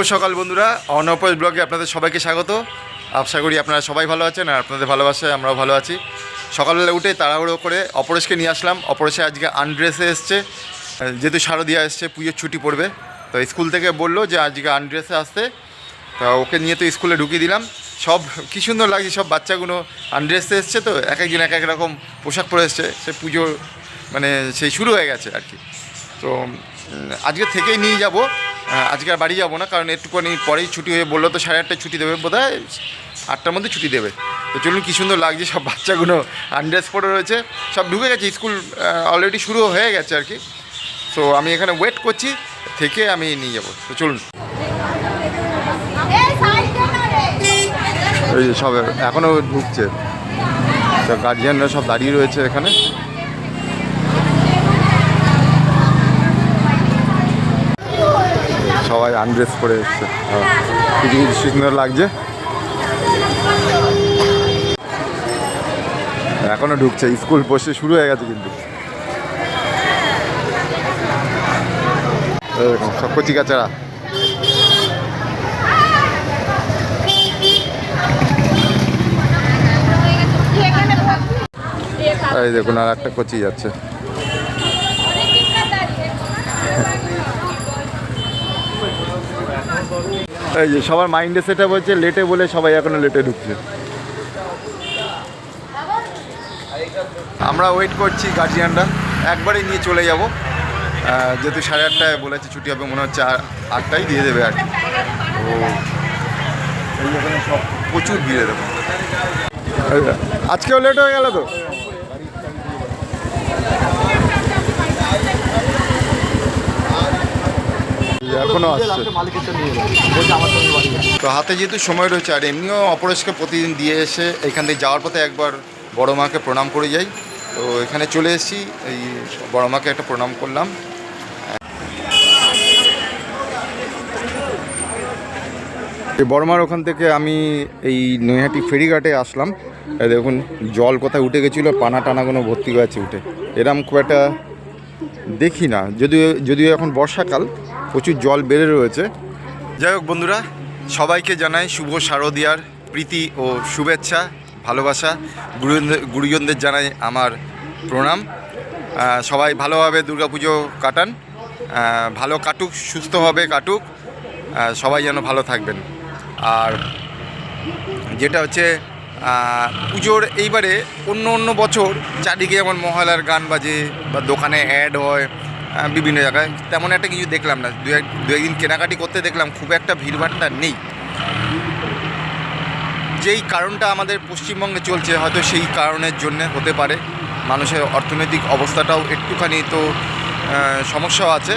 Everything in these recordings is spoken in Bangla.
শুভ সকাল বন্ধুরা। অনপজ ব্লগে আপনাদের সবাইকে স্বাগত। আশা করি আপনারা সবাই ভালো আছেন আর আপনাদের ভালোবাসায় আমরাও ভালো আছি। সকালবেলা উঠে তাড়াহুড়ো করে অপরেশকে নিয়ে আসলাম। অপরেশে আজকে আনড্রেসে এসছে। যেহেতু শারদিয়া এসছে, পুজোর ছুটি পড়বে। তো স্কুল থেকে বলল যে আজকে আনড্রেসে আসতে। তা ওকে নিয়ে তো স্কুলে ঢুকিয়ে দিলাম। সব, কী সুন্দর লাগছে, সব বাচ্চাগুলো আনড্রেসে এসছে তো, এক একজন এক এক রকম পোশাক পরে এসছে। সে পুজোর মানে সেই শুরু হয়ে গেছে আর কি। তো আজকে থেকেই নিয়ে যাব। আজকে আর বাড়ি যাব না, কারণ একটুখানি পরেই ছুটি হয়ে বলল তো সাড়ে আটটায় ছুটি দেবে বোধ আটটার মধ্যে ছুটি দেবে। তো চলুন কী সুন্দর লাগছে সব বাচ্চাগুলো আনড্রেস পরে রয়েছে, সব ঢুকে গেছে, স্কুল অলরেডি শুরু হয়ে গেছে আর কি। সো আমি এখানে ওয়েট করছি, থেকে আমি নিয়ে যাব। তো চলুন। সব এখনও ঢুকছে। তো গার্জিয়ানরা সব দাঁড়িয়ে রয়েছে এখানে। সবাই আনড্রেস করে এসছে। হ্যাঁ। কিছু কিছু সুন্দর লাগছে। এখনও ঢুকছে, স্কুল বসে শুরু হয়ে গেছে কিন্তু। সব এই দেখুন, আর একটা কচি যাচ্ছে। এই যে সবার মাইন্ডে সেটা বলছে লেটে বলে সবাই এখনও লেটে ঢুকছে। আমরা ওয়েট করছি গার্জিয়ানরা একবারেই নিয়ে চলে যাব। যেহেতু সাড়ে আটটায় বলেছে ছুটি হবে, মনে হচ্ছে আর আটটাই দিয়ে দেবে আর তো সব প্রচুর ভিড়ে দেবো আজকেও লেট হয়ে গেল তো? এখনও আসছে। তো হাতে যেহেতু সময় রয়েছে আর এমনিও অপরেশকে প্রতিদিন দিয়ে এসে এখান থেকে যাওয়ার পথে একবার বড় মাকে প্রণাম করে যাই। তো এখানে চলে এসেছি এই বড় মাকে একটা প্রণাম করলাম। এই বড়মার ওখান থেকে আমি এই নৈহাটি ফেরিঘাটে আসলাম। দেখুন জল কোথায় উঠে গেছিল পানা টানাগুলো ভর্তি হয়েছে উঠে। এরম খুব একটা দেখি না যদিও যদিও এখন বর্ষাকাল প্রচুর জল বেড়ে রয়েছে। যাই হোক বন্ধুরা, সবাইকে জানাই শুভ শারদিয়ার প্রীতি ও শুভেচ্ছা, ভালোবাসা। গুরুজনদের গুরুজনদের জানাই আমার প্রণাম। সবাই ভালোভাবে দুর্গাপুজো কাটান। ভালো কাটুক, সুস্থভাবে কাটুক। সবাই যেন ভালো থাকবেন। আর যেটা হচ্ছে পুজোর এইবারে অন্য অন্য বছর চারদিকে যেমন মহালার গান বাজে বা দোকানে অ্যাড হয় বিভিন্ন জায়গায়। তেমন একটা কিছু দেখলাম না। দু এক দু একদিন কেনাকাটি করতে দেখলাম, খুব একটা ভিড়ভাড়টা নেই। যেই কারণটা আমাদের পশ্চিমবঙ্গে চলছে, হয়তো সেই কারণের জন্য হতে পারে। মানুষের অর্থনৈতিক অবস্থাটাও একটুখানি তো সমস্যাও আছে।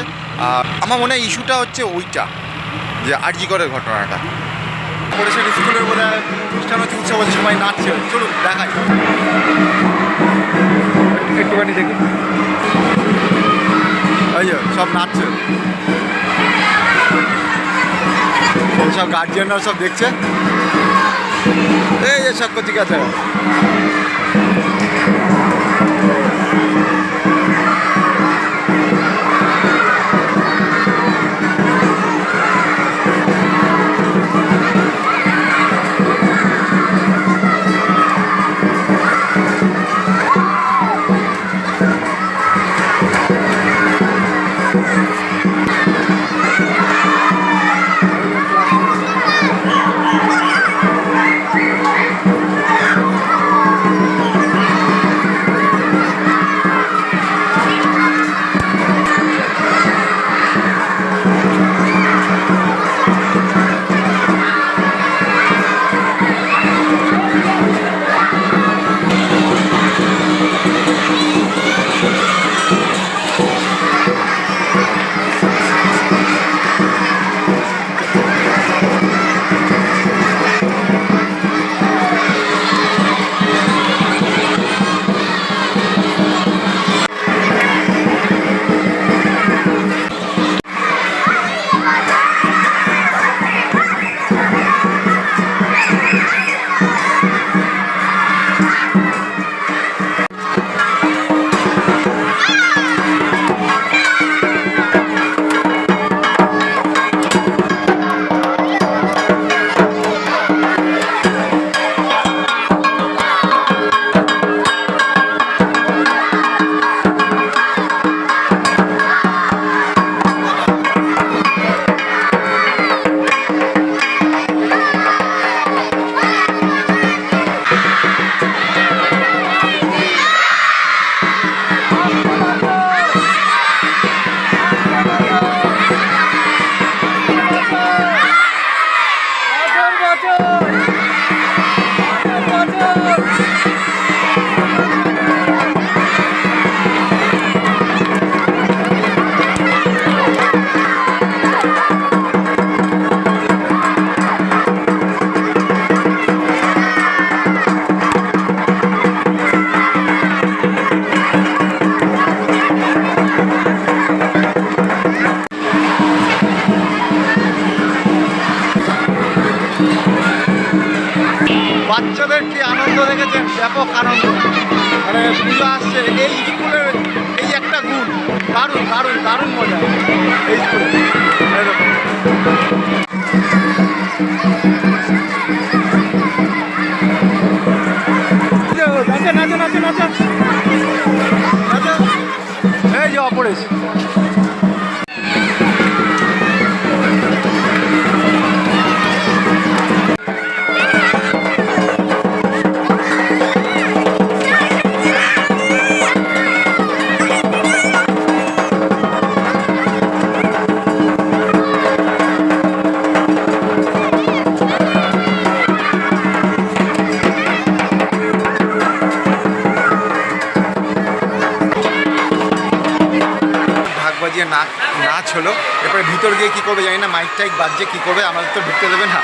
আর আমার মনে হয় ইস্যুটা হচ্ছে ওইটা, যে আরজিকরের ঘটনাটা। পরিষদ স্কুলের বোধ হয় অনুষ্ঠান হচ্ছে উৎসব হচ্ছে, সবাই নাচছে। চলুন, দেখাই। একটুখানি দেখি। ওই যে সব নাচছে। সব গার্জিয়ানরা সব দেখছে। এই সব ঠিক আছে বাচ্চাদের কি আনন্দ দেখেছেন? ব্যাপক আনন্দ। মানে পুজো আসছে। এই স্কুলের এই একটা গুণ। দারুণ দারুণ দারুণ মজা। এই স্কুলে। হলো। এরপরে ভিতর গিয়ে কী করবে জানি না মাইক টাইক বাজছে, কী করবে আমাদের তো ঢুকতে দেবে না।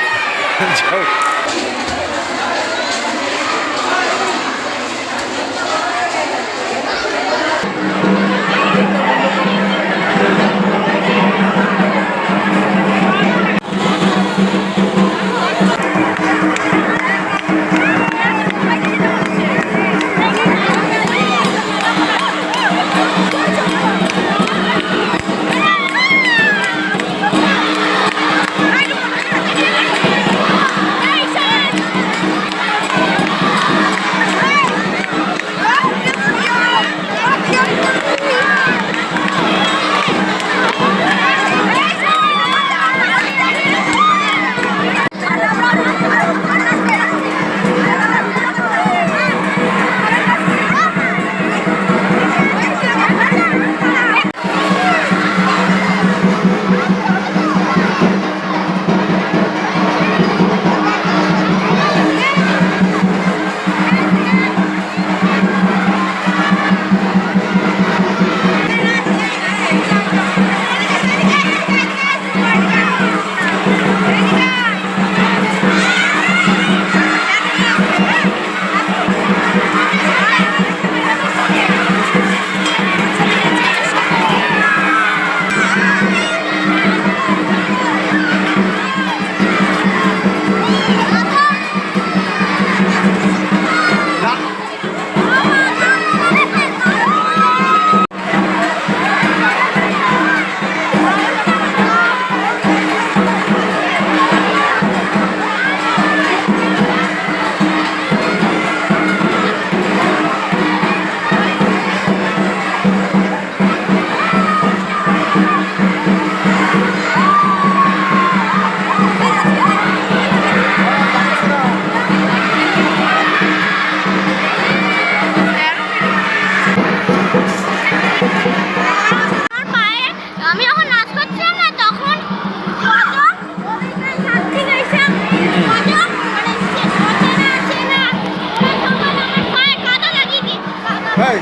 এই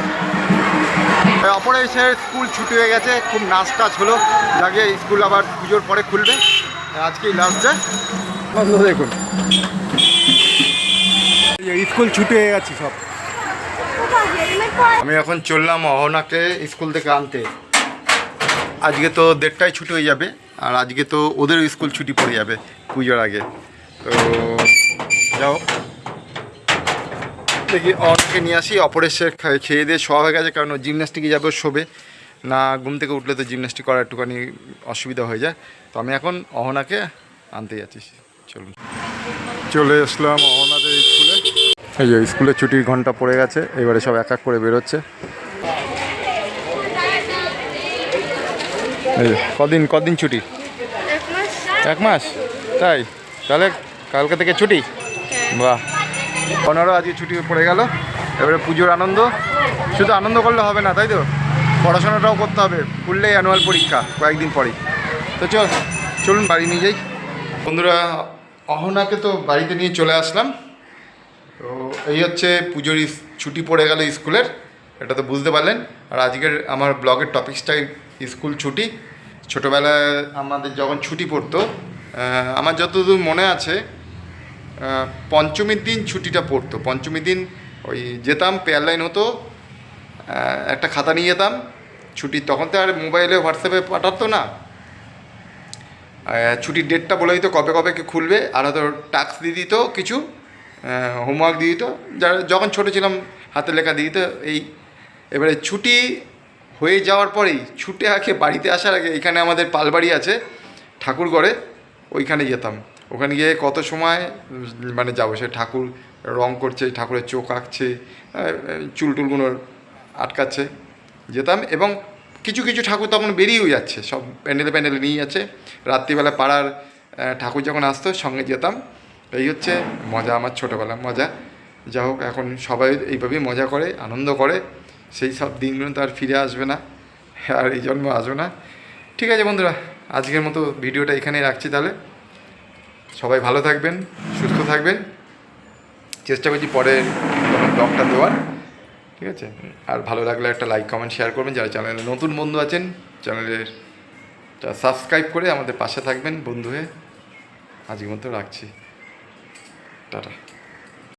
অপরেশের স্কুল ছুটি হয়ে গেছে খুব নাচ টাচ হলো যাকে স্কুল আবার পুজোর পরে খুলবে। আজকেই লাস্ট ডে দেখুন। স্কুল ছুটি হয়ে গেছে সব। আমি এখন চললাম অহনাকে স্কুল থেকে আনতে। আজকে তো দেড়টায় ছুটি হয়ে যাবে আর আজকে তো ওদের স্কুল ছুটি পড়ে যাবে পুজোর আগে। তো যাও। দেখি অহনাকে নিয়ে আসি অপরেশের খা- খেয়ে দিয়ে শোয়া হয়ে গেছে কারণ জিমন্যাস্টিকে যাবে শোবে। না ঘুম থেকে উঠলে তো জিমন্যাস্টিক করা একটুখানি অসুবিধা হয়ে যায়। তো আমি এখন অহনাকে আনতে যাচ্ছি। চলুন। চলে আসলাম অহনাদের স্কুলে। এই যে স্কুলের ছুটির ঘণ্টা পড়ে গেছে এবারে সব এক এক করে বেরোচ্ছে। কদিন কদিন ছুটি? এক মাস। তাই? তাহলে কালকে থেকে ছুটি? বাহ। পনেরো, আজকে ছুটি পড়ে গেল। এবারে পুজোর আনন্দ। শুধু আনন্দ করলে হবে না, তাই তো? পড়াশোনাটাও করতে হবে। খুললেই অ্যানুয়াল পরীক্ষা, কয়েকদিন পরেই। তো চল, চলুন বাড়ি নিয়ে যাই। বন্ধুরা, অহনাকে তো বাড়িতে নিয়ে চলে আসলাম। তো এই হচ্ছে পুজোর ছুটি পড়ে গেল স্কুলের। এটা তো বুঝতে পারলেন। আর আজকের আমার ব্লগের টপিক্সটাই স্কুল ছুটি। ছোটোবেলায় আমাদের যখন ছুটি পড়তো আমার যতদূর মনে আছে পঞ্চমীর দিন ছুটিটা পড়তো। পঞ্চমীর দিন ওই যেতাম পেয়ার লাইন হতো একটা খাতা নিয়ে যেতাম, ছুটি তখন তো আর মোবাইলে হোয়াটসঅ্যাপে পাঠাতো না। ছুটির ডেটটা বলে দিত, কবে কবে কে খুলবে, আর হয়তো টাস্ক দিয়ে দিত কিছু হোমওয়ার্ক দিয়ে দিত। যারা, যখন ছোটো ছিলাম, হাতে লেখা দিয়ে দিত, এই এবারে ছুটি হয়ে যাওয়ার পরেই, ছুটে আগে বাড়িতে আসার আগে, এখানে আমাদের পালবাড়ি আছে, ঠাকুরগড়ে, ওইখানে যেতাম। ওখানে গিয়ে কত সময় মানে যাব সে ঠাকুর রং করছে ঠাকুরের চোখ আঁকছে আহ, চুল টুলগুলো আটকাচ্ছে যেতাম এবং কিছু কিছু ঠাকুর তখন বেরিয়েও যাচ্ছে সব প্যান্ডেলে প্যান্ডেলে নিয়ে যাচ্ছে। রাত্রিবেলা পাড়ার ঠাকুর যখন আসতো সঙ্গে যেতাম। এই হচ্ছে মজা আমার ছোটোবেলার মজা। যা হোক এখন সবাই এইভাবেই মজা করে আনন্দ করে। সেই সব দিনগুলো তো আর ফিরে আসবে না আর এই জন্ম আসবে না। ঠিক আছে বন্ধুরা আজকের মতো ভিডিওটা এখানেই রাখছি তাহলে। সবাই ভালো থাকবেন, সুস্থ থাকবেন। চেষ্টা করছি পরে ব্লগটা দেওয়ার, ঠিক আছে? আর ভালো লাগলে একটা লাইক কমেন্ট শেয়ার করবেন। যারা চ্যানেলে নতুন বন্ধু আছেন চ্যানেলের সাবস্ক্রাইব করে আমাদের পাশে থাকবেন বন্ধু হয়ে। আজকের মতো রাখছি। টাটা।